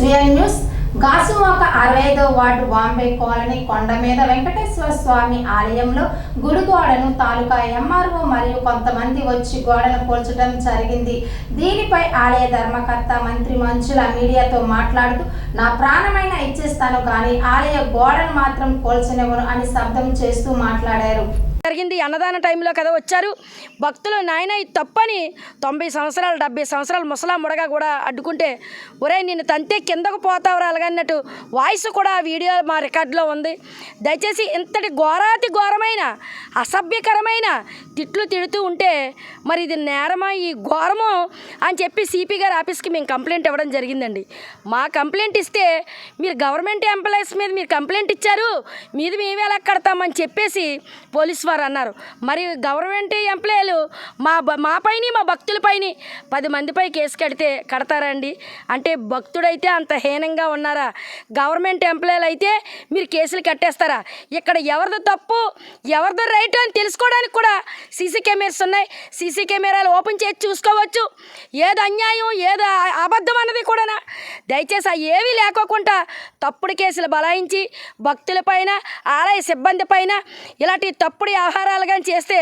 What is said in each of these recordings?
SVN news. గాసువాక అరవై ఐదో ward Bombay colony కొండ మీద వెంకటేశ్వర స్వామి ఆలయంలో గుడి గోడను తాలూకా ఎంఆర్ఓ మరియు కొంతమంది వచ్చి గోడను కూల్చడం జరిగింది. దీనిపై ఆలయ ధర్మకర్త మంత్రి మంజుల మీడియాతో మాట్లాడుతూ నా ప్రాణమైన ఇచ్చేస్తాను కానీ ఆలయ గోడను మాత్రం కూల్చనివ్వను అని శబ్దం చేస్తూ మాట్లాడారు. జరిగింది అన్నదాన టైంలో కదా వచ్చారు. భక్తులు నాయన ఇది తప్పని. తొంభై సంవత్సరాలు డెబ్బై సంవత్సరాలు ముసలా ముడగా కూడా అడ్డుకుంటే ఒరే నేను తంతే కిందకు పోతావురా అలాగన్నట్టు వాయిస్ కూడా ఆ వీడియో మా రికార్డులో ఉంది. దయచేసి ఇంతటి ఘోరాతి ఘోరమైన అసభ్యకరమైన తిట్లు తిడుతూ ఉంటే మరి ఇది నేరమా? ఈ ఘోరము? అని చెప్పి సిపి గారి ఆఫీస్కి మేము కంప్లైంట్ ఇవ్వడం జరిగిందండి. మా కంప్లైంట్ ఇస్తే మీరు గవర్నమెంట్ ఎంప్లాయీస్ మీద మీరు కంప్లైంట్ ఇచ్చారు. మీది మేము ఎలా కడతామని చెప్పేసి పోలీస్ వారు అన్నారు. మరి గవర్నమెంట్ ఎంప్లాయీలు మా మా పైన మా భక్తులపైన పది మందిపై కేసు కడితే కడతారండి. అంటే భక్తుడైతే అంత హీనంగా ఉన్నారా? గవర్నమెంట్ ఎంప్లాయీలు అయితే మీరు కేసులు కట్టేస్తారా? ఇక్కడ ఎవరిది తప్పు ఎవరిది రైట్ అని తెలుసుకోవడానికి కూడా సీసీ కెమెరాస్ ఉన్నాయి. సీసీ కెమెరాలు ఓపెన్ చేసి చూసుకోవచ్చు. ఏది అన్యాయం ఏది అబద్ధం అన్నది కూడా దయచేసి ఆ ఏవీ లేకోకుండా తప్పుడు కేసులు బలాయించి భక్తులపైన ఆలయ సిబ్బంది పైన ఇలాంటి తప్పుడు వ్యవహారాలు కానీ చేస్తే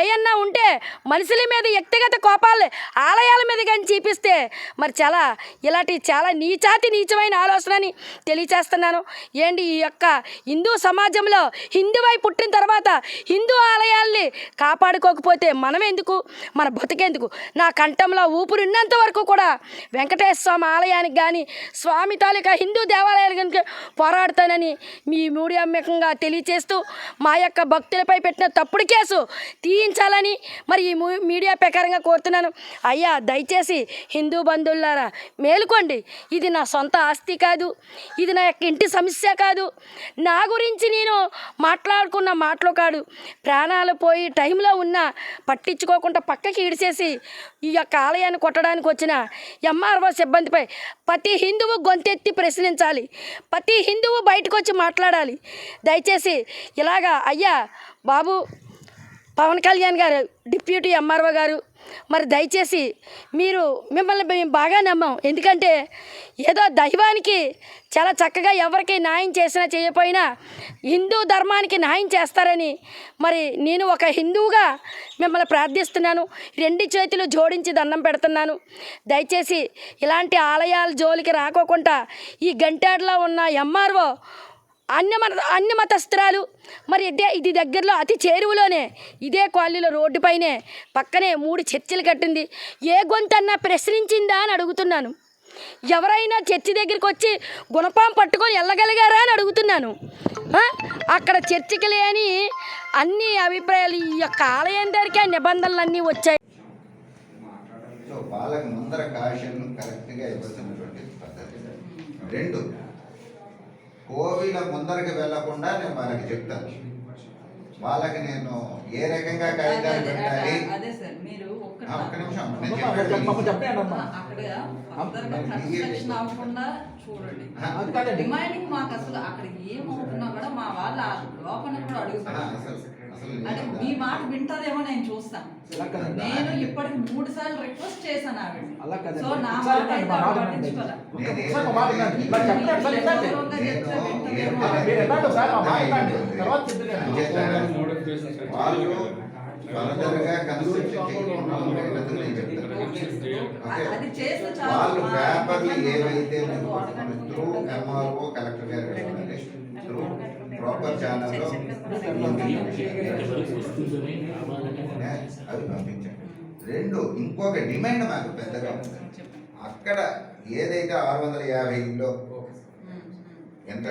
ఏయన్నా ఉంటే మనుషుల మీద వ్యక్తిగత కోపాలు ఆలయాల మీద కానీ చూపిస్తే మరి చాలా ఇలాంటి చాలా నీచాతి నీచమైన ఆలోచనని తెలియచేస్తున్నాను. ఏంటి ఈ యొక్క హిందూ సమాజంలో హిందువై పుట్టిన తర్వాత హిందూ ఆలయాల్ని కాపాడుకోకపోతే మనం ఎందుకు మన బతుకెందుకు? నా కంఠంలో ఊపిరిన్నంత వరకు కూడా వెంకటేశ్వర స్వామి ఆలయానికి కానీ స్వామి తాలూకా హిందూ దేవాలయాలు కానీ పోరాడతానని మీ మూఢ్యామ్యకంగా తెలియచేస్తూ మా యొక్క భక్తులపై పెట్టిన తప్పుడు కేసు తీయించాలని మరి ఈ మూ- మీడియా ప్రకారంగా కోరుతున్నాను. అయ్యా దయచేసి హిందూ బంధువులారా మేలుకోండి. ఇది నా సొంత ఆస్తి కాదు. ఇది నా యొక్క ఇంటి సమస్య కాదు. నా గురించి నేను మాట్లాడుకున్న మాటలు కాడు ప్రాణాలు పోయి టైంలో ఉన్నా పట్టించుకోకుండా పక్కకి ఇడిచేసి ఈ యొక్క ఆలయాన్ని కొట్టడానికి వచ్చిన ఎంఆర్ఓ సిబ్బందిపై ప్రతి హిందువు గొంతెత్తి ప్రశ్నించాలి ప్రతి హిందువు బయటకు వచ్చి మాట్లాడాలి. దయచేసి ఇలాగా అయ్యా బాబు పవన్ కళ్యాణ్ గారు డిప్యూటీ ఎంఆర్ఓ గారు మరి దయచేసి మీరు మిమ్మల్ని మేము బాగా నమ్మాం. ఎందుకంటే ఏదో దైవానికి చాలా చక్కగా ఎవరికి న్యాయం చేసినా చేయకపోయినా హిందూ ధర్మానికి న్యాయం చేస్తారని మరి నేను ఒక హిందువుగా మిమ్మల్ని ప్రార్థిస్తున్నాను. రెండు చేతులు జోడించి దండం పెడుతున్నాను. దయచేసి ఇలాంటి ఆలయాల జోలికి రాకోకుండా ఈ గంటాడులో ఉన్న ఎంఆర్ఓ అన్యమత మత మతస్త్రాలు మరి ఇదే ఇది దగ్గరలో అతి చేరువలోనే ఇదే కాలనీలో రోడ్డుపైనే పక్కనే మూడు చర్చిలు కట్టింది. ఏ గొంతన్నా ప్రశ్నించిందా అని అడుగుతున్నాను. ఎవరైనా చర్చి దగ్గరికి వచ్చి గుణపాం పట్టుకొని వెళ్ళగలిగారా అని అడుగుతున్నాను. అక్కడ చర్చికి లేని అన్ని అభిప్రాయాలు ఈ యొక్క ఆలయం దగ్గరికి ఆ వచ్చాయి. వాళ్ళకి ముందర కాషన్ కరెక్ట్గా ఇవ్వాల్సినటువంటి పద్ధతి. రెండు కోవిల ముందరకి వెళ్ళకుండా నేను వాళ్ళకి చెప్తాను. వాళ్ళకి నేను ఏ రకంగా కాగితాలు పెట్టాలి? అదే సార్ మీరు ఒక్క నిమిషం నేను కాదండి. డిమాండింగ్ మాకు అసలు అక్కడ ఏమవుతున్నా కూడా మా వాళ్ళు లోపల కూడా అసలు. అంటే మీ మాట వింటదేమో నేను చూస్తాను. నేను ఇప్పటికి మూడు సార్లు రిక్వెస్ట్ చేశాను ఆవిడ. సో నా మాట అయితే ఆవిడ వాళ్ళు పేపర్లు ఏవైతే త్రూ ఎంఆర్ఓ కలెక్టర్ గారు ఛానల్లో అవి పంపించండి. రెండు ఇంకొక డిమాండ్ మాకు పెద్దగా ఉంది. అక్కడ ఏదైతే ఆరు వందల యాభైలో ఎంత